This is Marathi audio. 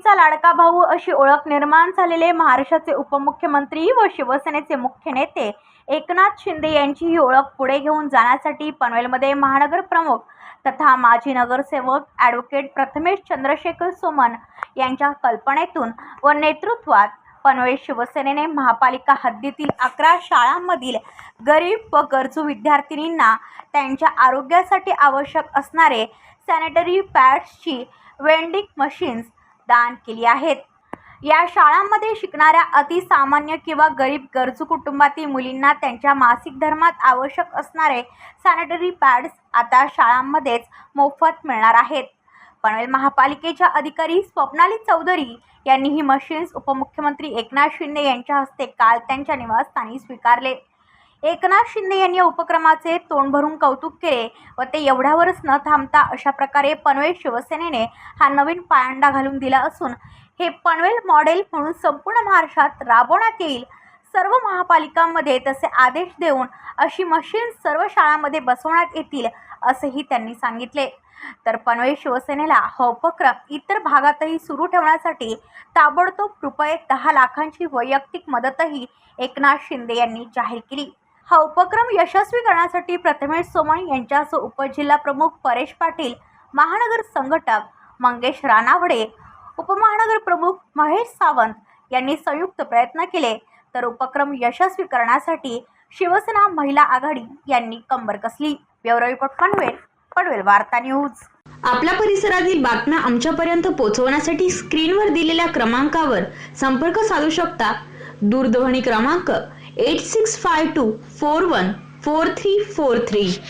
मुलीचा लाडका भाऊ अशी ओळख निर्माण झालेले महाराष्ट्राचे उपमुख्यमंत्री व शिवसेनेचे मुख्य नेते एकनाथ शिंदे यांची ही ओळख पुढे घेऊन जाण्यासाठी पनवेलमध्ये महानगर प्रमुख तथा माजी नगरसेवक ॲडव्होकेट प्रथमेश चंद्रशेखर सोमन यांच्या कल्पनेतून व नेतृत्वात पनवेल शिवसेनेने महापालिका हद्दीतील अकरा शाळांमधील गरीब व गरजू विद्यार्थिनींना त्यांच्या आरोग्यासाठी आवश्यक असणारे सॅनिटरी पॅड्सची वेंडिंग मशीन्स दान केली आहेत. या शाळांमध्ये शिकणाऱ्या अतिसामान्य किंवा गरीब गरजू कुटुंबातील मुलींना त्यांच्या मासिक धर्मात आवश्यक असणारे सॅनिटरी पॅड्स आता शाळांमध्येच मोफत मिळणार आहेत. पनवेल महापालिकेच्या अधिकारी स्वप्नाली चौधरी यांनी ही मशीन्स उपमुख्यमंत्री एकनाथ शिंदे यांच्या हस्ते काल त्यांच्या निवासस्थानी स्वीकारले. एकनाथ शिंदे यांनी या उपक्रमाचे तोंड भरून कौतुक केले व ते एवढ्यावरच न थांबता अशा प्रकारे पनवेल शिवसेनेने हा नवीन पायंडा घालून दिला असून हे पनवेल मॉडेल म्हणून संपूर्ण महाराष्ट्रात राबवण्यात येईल. सर्व महापालिकांमध्ये तसे आदेश देऊन अशी मशीन सर्व शाळांमध्ये बसवण्यात येतील असेही त्यांनी सांगितले. तर पनवेल शिवसेनेला हा उपक्रम इतर भागातही सुरू ठेवण्यासाठी ताबडतोब रुपये दहा लाखांची वैयक्तिक मदतही एकनाथ शिंदे यांनी जाहीर केली. हा उपक्रम यशस्वी करण्यासाठी प्रथमेश सोमण यांच्यासह उपजिल्हा प्रमुख परेश पाटील महानगर संघटक मंगेश रानावडे उपमहानगर प्रमुख महेश सावंत यांनी संयुक्त प्रयत्न केले. तर उपक्रम यशस्वी करण्यासाठी शिवसेना महिला आघाडी यांनी कंबर कसली? ब्युरो रिपोर्ट पनवेल पनवेल वार्ता न्यूज. आपल्या परिसरातील बातम्या आमच्यापर्यंत पोहोचवण्यासाठी स्क्रीनवर दिलेल्या क्रमांकावर संपर्क साधू शकता. दूरध्वनी क्रमांक 8652 414343.